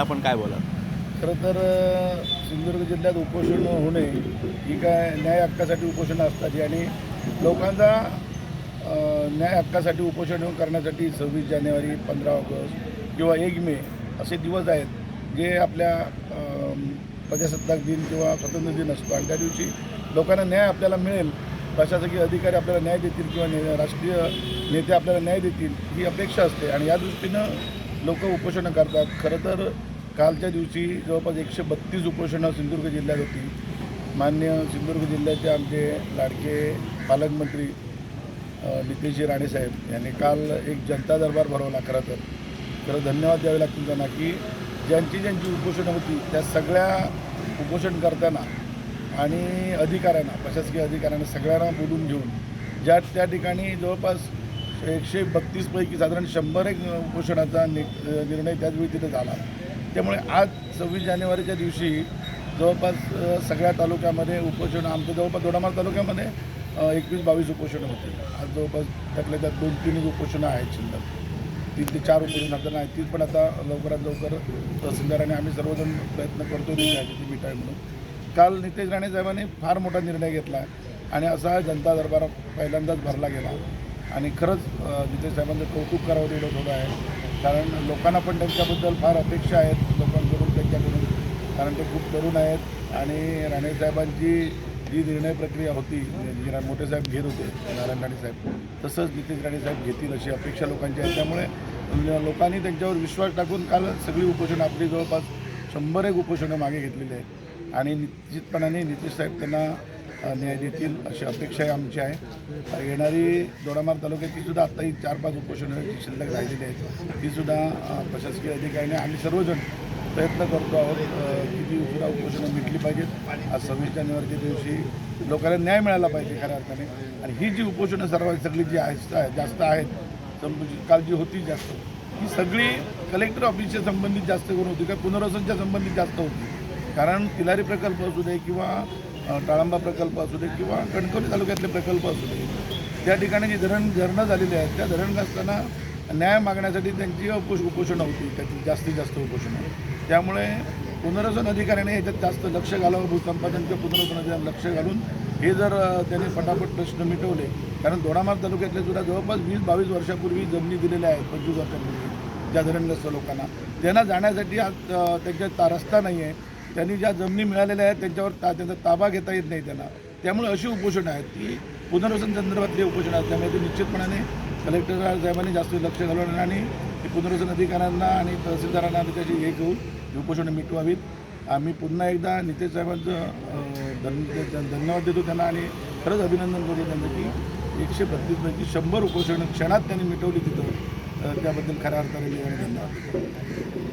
आपण काय बोला खरं तर सिंधुदुर्ग जिल्ह्यात उपोषण होणे ही काय न्याय हक्कासाठी उपोषणं असतात. आणि लोकांचा न्याय हक्कासाठी उपोषण करण्यासाठी सव्वीस जानेवारी पंधरा ऑगस्ट किंवा एक मे असे दिवस आहेत जे आपल्या प्रजासत्ताक दिन किंवा स्वातंत्र्य दिन असतो. आणि त्या दिवशी लोकांना न्याय आपल्याला मिळेल. प्रशासकीय अधिकारी आपल्याला न्याय देतील किंवा राष्ट्रीय नेते आपल्याला न्याय देतील ही अपेक्षा असते. आणि या दृष्टीनं लोक उपोषणं करतात. खरं तर कालच्या दिवशी जवळपास एकशे बत्तीस उपोषणं सिंधुदुर्ग जिल्ह्यात होती. मान्य सिंधुदुर्ग जिल्ह्याचे आमचे लाडके पालकमंत्री अ, नितेशजी राणेसाहेब यांनी काल एक जनता दरबार भरवला खरं तर. खरं धन्यवाद द्यावे लागतील त्यांना की ज्यांची ज्यांची उपोषणं होती त्या सगळ्या उपोषणकर्त्यांना आणि अधिकाऱ्यांना प्रशासकीय अधिकाऱ्यांना सगळ्यांना बोलून घेऊन ज्या त्या ठिकाणी जवळपास एकशे बत्तीसपैकी साधारण शंभर एक उपोषणाचा नि निर्णय त्याचवेळी तिथे झाला. त्यामुळे आज सव्वीस जानेवारीच्या दिवशी जवळपास सगळ्या तालुक्यामध्ये उपोषण आमच्या जवळपास दोडामार तालुक्यामध्ये एकवीस बावीस उपोषणं होती आज जवळपास त्यातल्या त्यात दोन तीन उपोषणं आहेत शिल्लक. तीन ते चार उपोषण आता नाही तीच पण आता लवकरात लवकर तहसीलदार आणि आम्ही सर्वजण प्रयत्न करतो ती मिठाय म्हणून. काल नितेश राणे साहेबांनी फार मोठा निर्णय घेतला आणि असा जनता दरबार पहिल्यांदाच भरला गेला. आणि खरंच नितेश साहेबांचं कौतुक करावं तेवढं थोडं आहे. कारण लोकांना पण त्यांच्याबद्दल फार अपेक्षा आहेत. लोकांकडून त्यांच्याकडून कारण ते खूप तरुण आहेत. आणि राणेसाहेबांची जी निर्णय प्रक्रिया होती जी रा- मोठे साहेब घेत होते नारायण राणे साहेब तसंच नितीश राणे साहेब घेतील अशी अपेक्षा लोकांची आहे. त्यामुळे लोकांनी त्यांच्यावर विश्वास टाकून काल सगळी उपोषणं आपली जवळपास शंभर एक उपोषणं मागे घेतलेली आहेत. आणि निश्चितपणाने नितीश साहेब त्यांना न्याय देतील अशी अपेक्षाही आमची आहे. येणारी दोडामार तालुक्याची सुद्धा आत्ताही चार पाच उपोषण शिल्लक राहिलेली आहेत. ती सुद्धा प्रशासकीय अधिकाऱ्याने आम्ही सर्वजण प्रयत्न करतो आहोत की ती सुद्धा उपोषणं मिटली पाहिजेत. आज सव्वीस जानेवारीच्या दिवशी लोकांना न्याय मिळाला पाहिजे खऱ्या अर्थाने. आणि ही जी उपोषणं सर्वात सगळी जी आहे जास्त आहेत संब- काल जी होती जास्त ही सगळी कलेक्टर ऑफिसच्या संबंधित जास्त करून होती का पुनर्वसनच्या संबंधित जास्त होती. कारण तिलारी प्रकल्प असू दे किंवा टाळंबा प्रकल्प असू दे किंवा कणकवली तालुक्यातले प्रकल्प असू दे त्या ठिकाणी जी धरण धरणं झालेली आहेत त्या धरण असताना न्याय मागण्यासाठी त्यांची उपोष उपोषणं होती त्याची जास्तीत जास्त उपोषणं. त्यामुळे पुनर्वसन अधिकाऱ्याने याच्यात जास्त लक्ष घालावं भूसंपादन किंवा पुनर्वसन अधिकाऱ्याने लक्ष घालून हे जर त्यांनी फटाफट प्रश्न मिटवले कारण दोडामार तालुक्यातले सुद्धा जवळपास वीस बावीस वर्षापूर्वी जमिनी दिलेल्या आहेत पंचवीस वर्षापूर्वी ज्या धरणग्रस्त लोकांना. त्यांना जाण्यासाठी आज त्यांच्या त्यांच्यात ता- रस्ता नाही आहे त्यांनी ज्या जमिनी मिळालेल्या आहेत त्यांच्यावर ता त्यांचा ताबा घेता येत नाही त्यांना. त्यामुळे अशी उपोषणं आहेत की पुनर्वसन संदर्भातली उपोषणं आहेत त्यामुळे ते निश्चितपणाने कलेक्टर साहेबांनी जास्त लक्ष घालवणार आणि पुनर्वसन अधिकाऱ्यांना आणि तहसीलदारांना त्याची हे घेऊन ही उपोषणं मिटवावीत. आम्ही पुन्हा एकदा नितेश साहेबांचं धन धन्यवाद देतो त्यांना आणि खरंच अभिनंदन करतो त्यांना की एकशे बत्तीसपैकी शंभर उपोषणं क्षणात त्यांनी मिटवली तिथं. त्याबद्दल खऱ्या अर्थाने त्यांना धन्यवाद